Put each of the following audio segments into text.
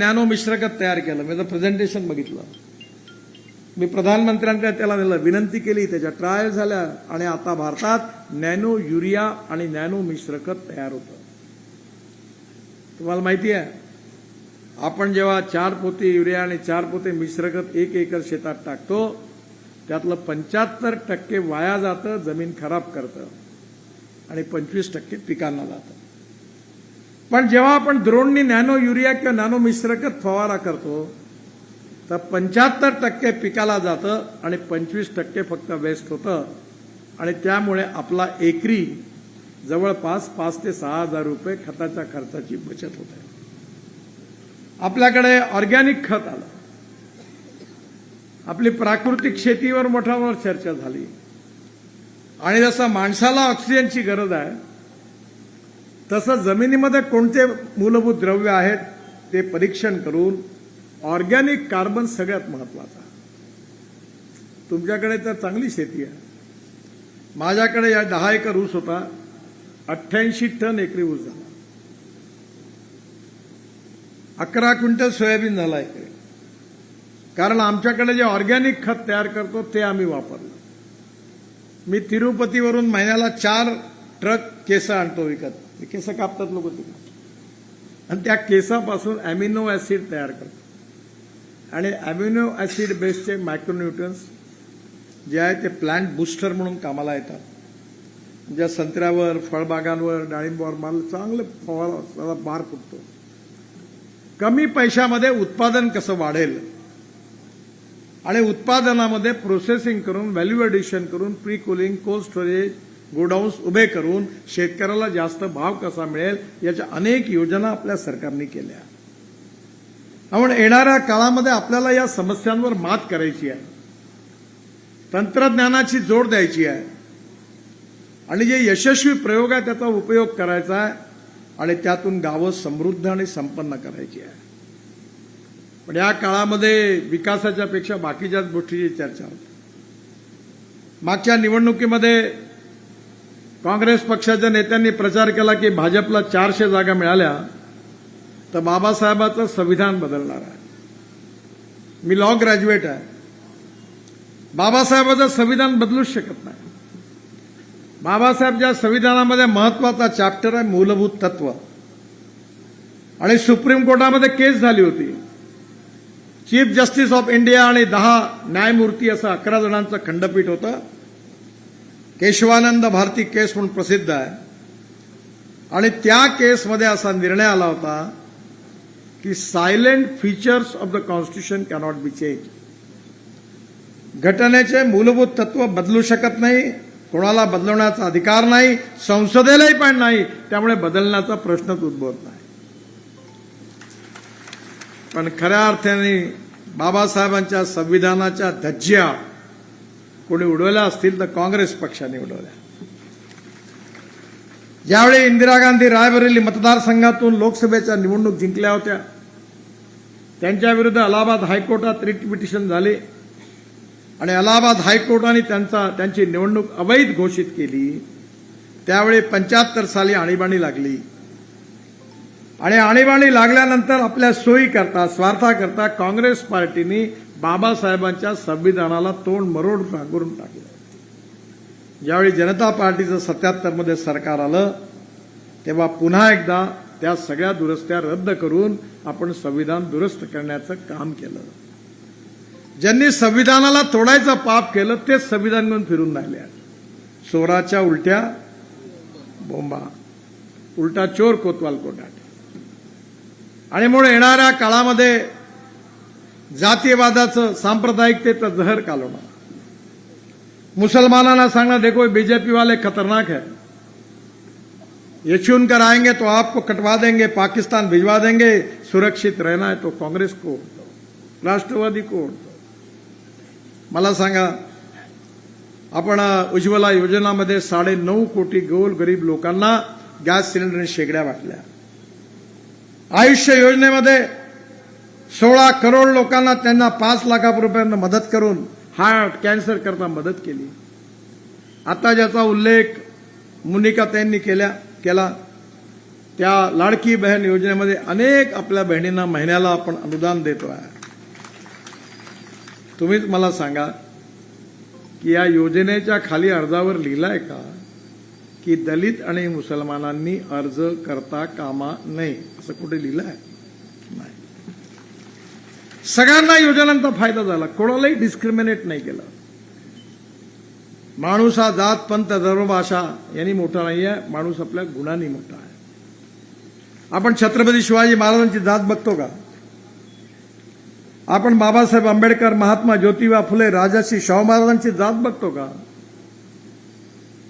Nano मिश्रकत तयार केलं. मी प्रेझेंटेशन बघितलं. मी प्रधानमंत्र्यांकडे त्याला दिलं विनंती केली त्याच्या ट्रायल झाल्या आणि आता भारतात नॅनो युरिया आणि नॅनो मिश्रकत तयार होतं. तुम्हाला माहिती आहे आपण जेव्हा चार पोते युरिया आणि चार पोते मिश्रकत एक एकर शेतात टाकतो त्यातलं पंच्याहत्तर टक्के वाया जातं जमीन खराब करतं आणि पंचवीस टक्के पिकांना जातं. पण जेव्हा आपण द्रोणनी नॅनो युरिया किंवा नॅनो मिश्रकत फवारा करतो तर पंच्याहत्तर टक्के पिकाला जातं आणि पंचवीस टक्के फक्त वेस्ट होतं. आणि त्यामुळे आपला एकरी जवळपास पाच ते सहा हजार रुपये खताच्या खर्चाची बचत होते आपल्याकडे ऑर्गॅनिक खत आलं. आपली प्राकृतिक शेतीवर मोठ्यावर चर्चा झाली. आणि जसं माणसाला ऑक्सिजनची गरज आहे तसं जमिनीमध्ये कोणते मूलभूत द्रव्य आहेत ते परीक्षण करून ऑर्गॅनिक कार्बन सगळ्यात महत्त्वाचा तुमच्याकडे तर चांगली शेती आहे. माझ्याकडे या दहा एकर ऊस होता. अठ्ठ्याऐंशी टन एकरी ऊस झाला. अकरा क्विंटल सोयाबीन झाला एकरी. कारण आमच्याकडे जे ऑर्गॅनिक खत तयार करतो ते आम्ही वापरलं. मी तिरुपतीवरून महिन्याला चार ट्रक केस आणतो विकत. ते केस कापतात लोक तिकडे आणि त्या केसापासून ॲमिनो ऍसिड तयार करतो आणि अॅमिनो ऍसिड बेस्डचे मायक्रोन्युट्रन्स जे आहे ते प्लांट बुस्टर म्हणून कामाला येतात. ज्या संत्र्यावर फळबागांवर डाळिंबावर माल चांगलं फवारा बार फुटतो. कमी पैशामध्ये उत्पादन कसं वाढेल? आणि उत्पादनामध्ये प्रोसेसिंग करून व्हॅल्यू एडिशन करून pre cooling cold storage godowns उभे करून शेतकऱ्याला जास्त भाव कसा मिळेल याच्या अनेक योजना आपल्या सरकारने केल्या. आपण येणाऱ्या काळामध्ये आपल्याला या समस्यांवर मात करायची आहे. तंत्रज्ञानाची जोड द्यायची आहे. आणि जे यशस्वी प्रयोग आहे त्याचा उपयोग करायचा आहे आणि त्यातून गावं समृद्ध आणि संपन्न करायची आहे. पण या काळामध्ये विकासाच्या पेक्षा बाकीच्याच गोष्टीची चर्चा होती. मागच्या निवडणुकीमध्ये काँग्रेस पक्षाच्या नेत्यांनी प्रचार केला की भाजपला चारशे जागा मिळाल्या तर बाबासाहेबाचं संविधान बदलणार आहे. मी लॉ ग्रॅज्युएट आहे. बाबासाहेबाचं संविधान बदलूच शकत नाही. बाबासाहेबच्या संविधानामध्ये महत्त्वाचा चॅप्टर आहे मूलभूत तत्व. आणि सुप्रीम कोर्टामध्ये केस झाली होती. चीफ जस्टिस ऑफ इंडिया आणि दहा न्यायमूर्ती असं अकरा जणांचं खंडपीठ होतं. केशवानंद भारती केस म्हणून प्रसिद्ध आहे. आणि त्या केसमध्ये असा निर्णय आला होता की salient features of the constitution cannot be change घटनेचे मूलभूत तत्व बदलू शकत नाही कोणाला बदलवण्याचा अधिकार नाही संसदेलाही पण नाही त्यामुळे बदलण्याचा प्रश्नच उद्भवत नाही. पण खऱ्या अर्थाने बाबासाहेबांच्या संविधानाच्या धज्ज्या कोणी उडवल्या असतील तर काँग्रेस पक्षाने उडवल्या ज्यावेळी इंदिरा गांधी रायबरेली मतदारसंघातून लोकसभेच्या निवडणूक जिंकल्या होत्या त्यांच्या विरुद्ध अलाहाबाद हायकोर्टात रिट पिटिशन झाले आणि अलाहाबाद हायकोर्टाने त्यांचा त्यांची निवडणूक अवैध घोषित केली. त्यावेळी पंच्याहत्तर साली आणीबाणी लागली. आणि आणीबाणी लागल्यानंतर आपल्या सोयी करता स्वार्थाकरता काँग्रेस पार्टीने बाबासाहेबांच्या संविधानाला तोंड मरोड करून टाकलं. ज्यावेळी जनता पार्टीचं सत्याहत्तरमध्ये सरकार आलं तेव्हा पुन्हा एकदा त्या सगळ्या दुरुस्त्या रद्द करून आपण संविधान दुरुस्त करण्याचं काम केलं. ज्यांनी संविधानाला तोडायचं पाप केलं तेच संविधान घेऊन फिरून राहिले आहेत. चोराच्या उलट्या बोंबा. उलटा चोर कोतवाल कोटाट आणि म्हणून येणाऱ्या काळामध्ये जातीयवादाचं सांप्रदायिकतेचं जहर कालवणं. मुसलमानांना सांगणं देखो बीजेपी वाले खतरनाक है. ये चुन कर आएंगे तो आपको कटवा देंगे पाकिस्तान भिजवा देंगे सुरक्षित रहना है तो काँग्रेस को राष्ट्रवादी को मला सांगा आपण उज्ज्वला योजनामध्ये साडे नऊ कोटी गोल गरीब लोकांना गॅस सिलेंडरने शेगड्या वाटल्या. आयुष्य योजनेमध्ये सोळा करोड लोकांना त्यांना पाच लाखापर्यंत मदत करून हार्ट कॅन्सर करता मदत केली. आता ज्याचा उल्लेख मुनिका त्यांनी केल्या केला त्या लाडकी बहन योजनेमध्ये अनेक आपल्या बहिणींना महिन्याला आपण अनुदान देतो आहे. तुम्हीच मला सांगा की या योजनेच्या खाली अर्जावर लिहिलाय का की दलित आणि मुसलमानांनी अर्ज करता कामा नये? असं कुठे लिहिलं आहे सगळ्यांना योजनांचा फायदा झाला. कोणालाही डिस्क्रिमिनेट नाही केलं. माणूस हा जात पंथ धर्म भाषा यांनी मोठा नाही आहे माणूस आपल्या गुणांनी मोठा आहे. आपण छत्रपती शिवाजी महाराजांची जात बघतो का? आपण बाबासाहेब आंबेडकर महात्मा ज्योतिबा फुले राजाशी शाहू महाराजांची जात बघतो का?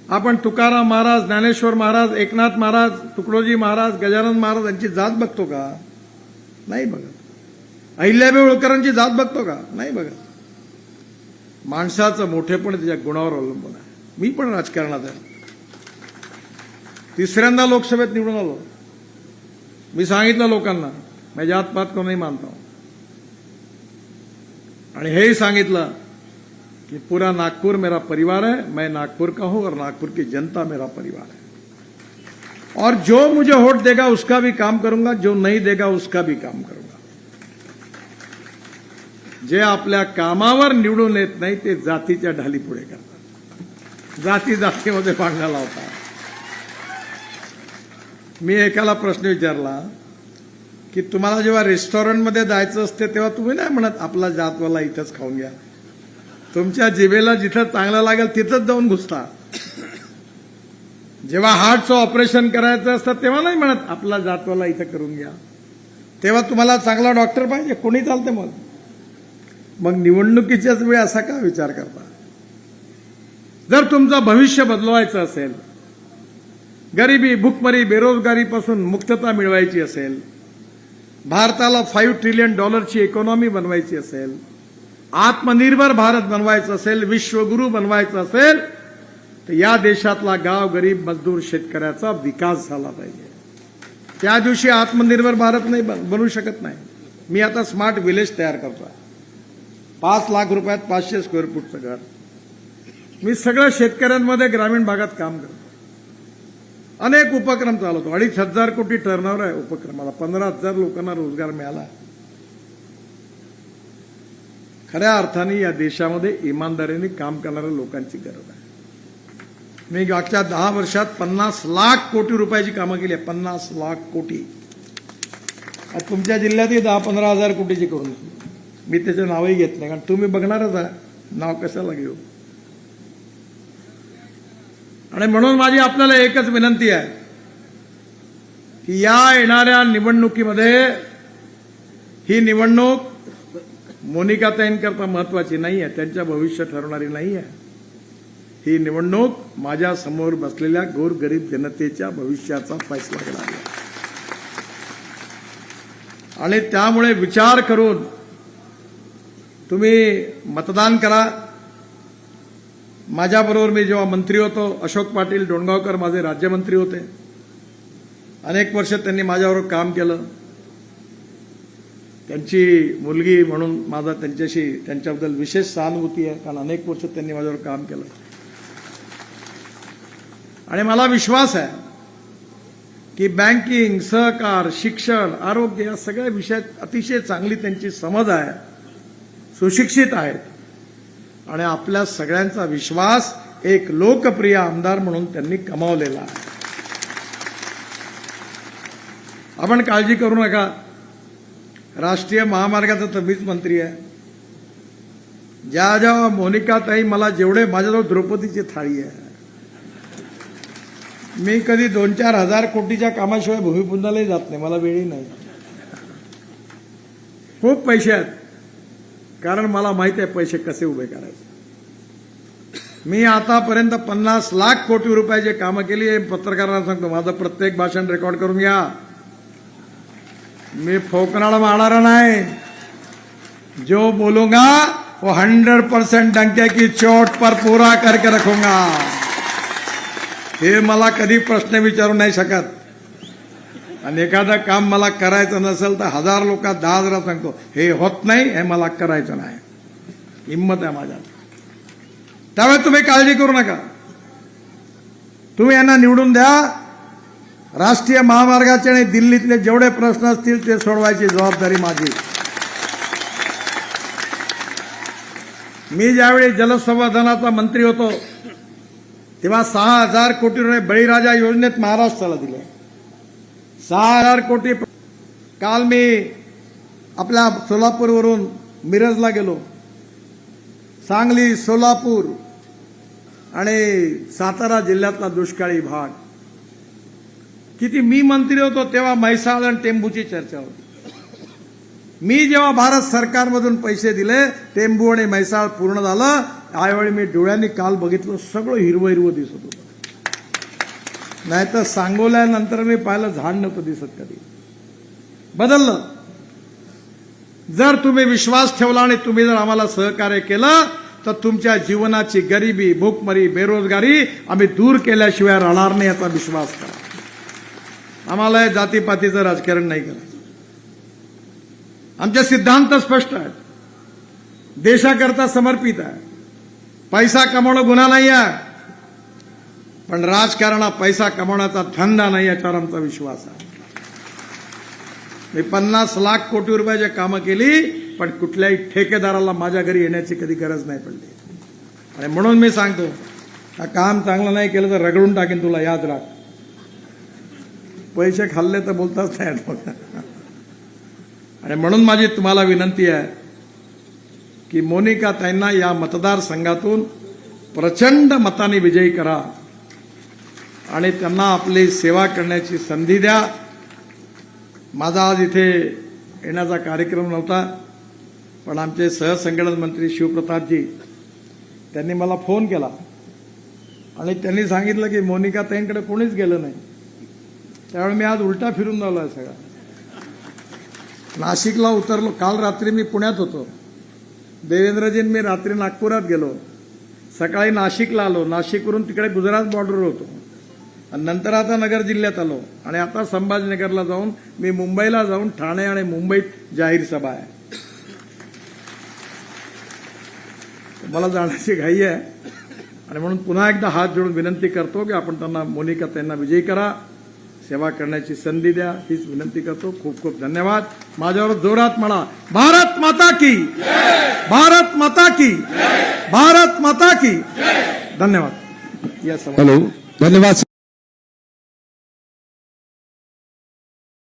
आपण तुकाराम महाराज ज्ञानेश्वर महाराज एकनाथ महाराज तुकडोजी महाराज गजानन महाराज यांची जात बघतो का? नाही बघत. अहिल्याबाई होळकरांची जात बघतो का? नाही बघत. माणसाचं मोठेपण त्याच्या गुणावर अवलंबून आहे. मी पण राजकारणात आहे. तिसऱ्यांदा लोकसभेत निवडून आलो. मी सांगितलं लोकांना मी जात पात को नाही मानता. आणि हेही सांगितलं कि पूरा नागपुर मेरा परिवार है मैं नागपुर का हूं और नागपुर की जनता मेरा परिवार है. और जो मुझे वोट देगा उसका भी काम करूंगा जो नहीं देगा उसका भी काम करूंगा। जे आपल्या कामावर निवडून येत नाही ते जातीच्या ढाली पुढे करतात. जाती जातीमध्ये भांडणं लावतात. मी एकाला प्रश्न विचारला की तुम्हाला जेव्हा रेस्टॉरंटमध्ये जायचं असते तेव्हा तुम्ही नाही म्हणत आपला जातवाला इथंच खाऊन घ्या. तुमच्या जिभेला जिथं चांगलं लागेल तिथंच जाऊन घुसता. जेव्हा हार्टचं ऑपरेशन करायचं असतं तेव्हा नाही म्हणत आपला जातवाला इथं करून घ्या. तेव्हा तुम्हाला चांगला डॉक्टर पाहिजे कोणी चालते मग? मग निवडणुकीच्याच वेळी असा का विचार करता? जर तुमचं भविष्य बदलवायचं असेल गरिबी भुकमरी बेरोजगारीपासून मुक्तता मिळवायची असेल भारताला फाईव्ह ट्रिलियन डॉलरची इकॉनॉमी बनवायची असेल आत्मनिर्भर भारत बनवायचं असेल विश्वगुरू बनवायचं असेल तर या देशातला गाव गरीब मजदूर शेतकऱ्याचा विकास झाला पाहिजे. त्या दिवशी आत्मनिर्भर भारत नाही बन- बनू शकत नाही. मी आता स्मार्ट विलेज तयार करतो पाच लाख रुपयात पाचशे स्क्वेअर फूटचं घर. मी सगळ्या शेतकऱ्यांमध्ये ग्रामीण भागात काम करतो. अनेक उपक्रम चालवतो. अडीच हजार कोटी टर्नओव्हर आहे उपक्रमाला. पंधरा हजार लोकांना रोजगार मिळाला. खऱ्या अर्थाने या देशामध्ये इमानदारीने काम करणाऱ्या लोकांची गरज आहे. मी मागच्या दहा वर्षात पन्नास लाख कोटी रुपयाची कामं केली आहे. पन्नास लाख कोटी. तुमच्या जिल्ह्यातही दहा पंधरा हजार कोटीची करून मी त्याचे नावही घेत नाही कारण तुम्ही बघणारच आहे. नाव कशाला घेऊ? आणि म्हणून माझी आपल्याला एकच विनंती आहे की या येणाऱ्या निवडणुकीमध्ये ही निवडणूक मोनिकाताईंकरता महत्वाची नाही आहे त्यांच्या भविष्य ठरवणारी नाही आहे. ही निवडणूक माझ्यासमोर बसलेल्या गोरगरीब जनतेच्या भविष्याचा फैसला करणार आहे. आणि त्यामुळे विचार करून तुम्ही मतदान करा. माझ्याबरोबर मी जेव्हा मंत्री होतो अशोक पाटील डोणगावकर माझे राज्यमंत्री होते. अनेक वर्ष त्यांनी माझ्याबरोबर काम केलं. त्यांची मुलगी म्हणून माझा त्यांच्याशी त्यांच्याबद्दल विशेष सहानुभूती आहे कारण अनेक वर्ष त्यांनी माझ्यावर काम केलं. आणि मला विश्वास आहे की बँकिंग सहकार शिक्षण आरोग्य या सगळ्या विषयात अतिशय चांगली त्यांची समज आहे. सुशिक्षित आहेत. आणि आपल्या सगळ्यांचा विश्वास एक लोकप्रिय आमदार म्हणून त्यांनी कमावलेला आहे. आपण काळजी करू नका. राष्ट्रीय महामार्गाचा तर मीच मंत्री आहे. ज्या ज्या मोनिका ताई मला जेवढे माझ्याजवळ द्रौपदीची थाळी आहे. मी कधी दोन चार हजार कोटीच्या कामाशिवाय भूमिपुंजालाही जात नाही. मला वेळही नाही. खूप पैसे आहेत. कारण मला माहिती आहे पैसे कसे उभे करायचे. मी आतापर्यंत पन्नास लाख कोटी रुपयाचे कामं केली हे पत्रकारांना सांगतो माझं प्रत्येक भाषण रेकॉर्ड करून घ्या. मी फोकनाळा मारणारा नाही. जो बोलूंगा वो हंड्रेड परसेंट डंके की चोट पर पूरा करके रखूंगा. हे मला कधी प्रश्न विचारू नाही शकत. आणि एखादं काम मला करायचं नसेल तर हजार लोकात दहा हजार सांगतो हे होत नाही हे मला करायचं नाही. हिंमत आहे माझ्यात. त्यामुळे तुम्ही काळजी करू नका. तुम्ही यांना निवडून द्या. राष्ट्रीय महामार्गाचे आणि दिल्लीतले जेवढे प्रश्न असतील ते सोडवायची जबाबदारी माझी. मी ज्यावेळी जलसंवर्धनाचा मंत्री होतो तेव्हा सहा हजार कोटी रुपये बळीराजा योजनेत महाराष्ट्राला दिले. सहा हजार कोटी काल मी आपल्या सोलापूरवरून मिरजला गेलो. सांगली सोलापूर आणि सातारा जिल्ह्यातला दुष्काळी भाग. किती मी मंत्री होतो तेव्हा म्हैसाळ आणि टेंबूची चर्चा होती. मी जेव्हा भारत सरकारमधून पैसे दिले टेंबू आणि म्हैसाळ पूर्ण झालं त्यावेळी मी डोळ्यांनी काल बघितलं सगळं हिरवं हिरवं दिसत होतं. नाहीतर सांगोल्यानंतर मी पाहिलं झाड नव्हतं दिसत कधी. बदललं. जर तुम्ही विश्वास ठेवला आणि तुम्ही जर आम्हाला सहकार्य केलं तर तुमच्या जीवनाची गरिबी भूकमरी बेरोजगारी आम्ही दूर केल्याशिवाय राहणार नाही याचा विश्वास करा. आम्हाला जातीपातीचं राजकारण नाही करायचं. आमचे सिद्धांत स्पष्ट आहेत. देशाकरता समर्पित आहे पैसा कमवणं गुन्हा नाही आहे पण राजकारण हा पैसा कमवण्याचा धंदा नाही याच्यावर आमचा विश्वास आहे. मी पन्नास लाख कोटी रुपयाची कामं केली पण कुठल्याही ठेकेदाराला माझ्या घरी येण्याची कधी गरज नाही पडली. आणि म्हणून मी सांगतो हा काम चांगलं नाही केलं तर रगडून टाकेन तुला याद राख. पैसे खाल्ले तर बोलताच नाही आणि म्हणून माझी तुम्हाला विनंती आहे की मोनिका ताईंना या मतदारसंघातून प्रचंड मताने विजयी करा. आणि त्यांना आपली सेवा करण्याची संधी द्या. माझा आज इथे येण्याचा कार्यक्रम नव्हता पण आमचे सहसंघटन मंत्री शिवप्रतापजी त्यांनी मला फोन केला. आणि त्यांनी सांगितलं की मोनिका ताईंकडे कोणीच गेलं नाही. त्यावेळी मी आज उलटा फिरून आलो आहे सगळा नाशिकला उतरलो. काल रात्री मी पुण्यात होतो. देवेंद्रजीन मी रात्री नागपुरात गेलो. सकाळी नाशिकला आलो. नाशिकवरून तिकडे गुजरात बॉर्डरवर होतो. आणि नंतर आता नगर जिल्ह्यात आलो. आणि आता संभाजीनगरला जाऊन मी मुंबईला जाऊन ठाणे आणि मुंबईत जाहीर सभा आहे. मला जाण्याची घाई आहे. आणि म्हणून पुन्हा एकदा हात जोडून विनंती करतो की आपण त्यांना मोनिका त्यांना विजयी करा. सेवा करण्याची संधी द्या. हीच विनंती करतो. खूप खूप धन्यवाद. माझ्यावर जोरात म्हणा. भारत माता की. भारत माता की. भारत माता की. धन्यवाद. या हॅलो धन्यवाद